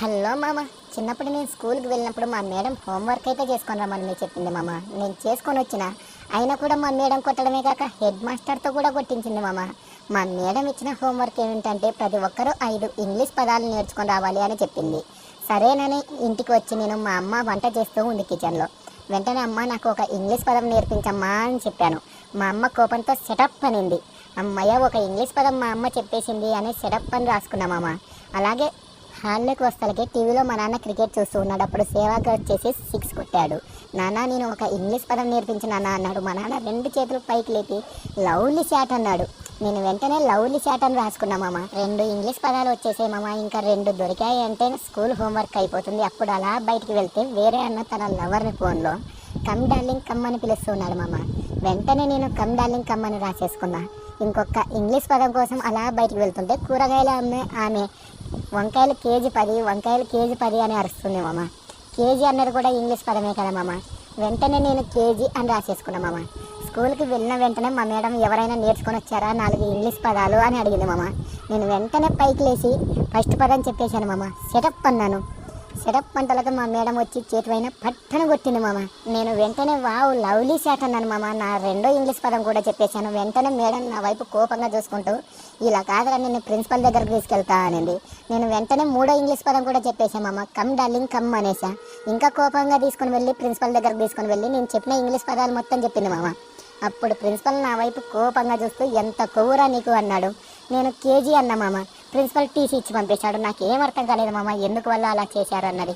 Hello మామ చిన్నప్పుడు నేను స్కూల్కి వెళ్ళినప్పుడు మా మేడం హోంవర్క్ అయితే చేసుకొని రమ్మని మీరు చెప్పింది మామ. నేను చేసుకొని వచ్చిన అయినా కూడా మా మేడం కొట్టడమే కాక హెడ్ మాస్టర్తో కూడా కొట్టించింది మామ. మా మేడం ఇచ్చిన హోంవర్క్ ఏమిటంటే ప్రతి ఒక్కరూ ఐదు ఇంగ్లీష్ పదాలు నేర్చుకొని రావాలి అని చెప్పింది. సరేనని ఇంటికి వచ్చి నేను మా అమ్మ వంట చేస్తూ ఉంది కిచెన్లో. వెంటనే అమ్మ నాకు ఒక ఇంగ్లీష్ పదం నేర్పించమ్మా అని చెప్పాను. మా అమ్మ కోపంతో సెటప్ అనింది. అమ్మయ్య ఒక ఇంగ్లీష్ పదం మా అమ్మ చెప్పేసింది అని సెటప్ అని రాసుకున్నామమ్మ అలాగే హాల్లోకి వస్తాలకి టీవీలో మా నాన్న క్రికెట్ చూస్తూ ఉన్నాడు. అప్పుడు సేవాకి వచ్చేసి సిక్స్ కొట్టాడు. నాన్న నేను ఒక ఇంగ్లీష్ పదం నేర్పించిన నాన్న అన్నాడు. మా నాన్న రెండు చేతులు పైకి లేపి లవ్లీ షాట్ అన్నాడు. నేను వెంటనే లవ్లీ షాట్ అని రాసుకున్నామమ్మ రెండు ఇంగ్లీష్ పదాలు వచ్చేసేమమ్మ ఇంకా రెండు దొరికాయి అంటే స్కూల్ హోంవర్క్ అయిపోతుంది. అప్పుడు అలా బయటికి వెళ్తే వేరే అన్న తన లవర్ని ఫోన్లో కమ్ డార్లింగ్ కమ్ అని పిలుస్తున్నాడు మామ. వెంటనే నేను కమ్ డార్లింగ్ కమ్ అని రాసేసుకున్నా. ఇంకొక ఇంగ్లీష్ పదం కోసం అలా బయటికి వెళ్తుంటే కూరగాయల అమ్మే ఆమె వంకాయలు కేజీ పది వంకాయలు కేజీ పది అని అరుస్తుంది మామ. కేజీ అన్నది కూడా ఇంగ్లీష్ పదమే కదా మామ. వెంటనే నేను కేజీ అని రాసేసుకున్నా మామ. స్కూల్కి వెళ్ళిన వెంటనే మా మేడం ఎవరైనా నేర్చుకొని వచ్చారా? నాలుగు ఇంగ్లీష్ పదాలు అని అడిగింది మామ. నేను వెంటనే పైకి లేచి ఫస్ట్ పదం చెప్పేశాను మామ. సెటప్ అన్నాను. సెటప్ పంటలతో మా మేడం వచ్చి చేతి పైన కొట్టింది మామ. నేను వెంటనే వావ్ లవ్లీ షాట్ అన్నాను మామ. నా రెండో ఇంగ్లీష్ పదం కూడా చెప్పేశాను. వెంటనే మేడం నా వైపు కోపంగా చూసుకుంటూ ఇలా కాదురా నేను ప్రిన్సిపల్ దగ్గరకు తీసుకెళ్తా అనింది. నేను వెంటనే మూడో ఇంగ్లీష్ పదం కూడా చెప్పేశాను మామ. కమ్ డార్లింగ్ కమ్ అనేసా ఇంకా కోపంగా తీసుకుని వెళ్ళి ప్రిన్సిపల్ దగ్గరకు తీసుకుని వెళ్ళి నేను చెప్పిన ఇంగ్లీష్ పదాలు మొత్తం చెప్పింది మామ. అప్పుడు ప్రిన్సిపల్ నా వైపు కోపంగా చూస్తూ ఎంత కొవ్వురా నీకు అన్నాడు. నేను కేజీ అన్నా మామ. ప్రిన్సిపల్ టీసీ ఇచ్చి పంపించాడు నాకు ఏం అర్థం కాలేదు మామ ఎందుకు వల్ల అలా చేశారు అన్నది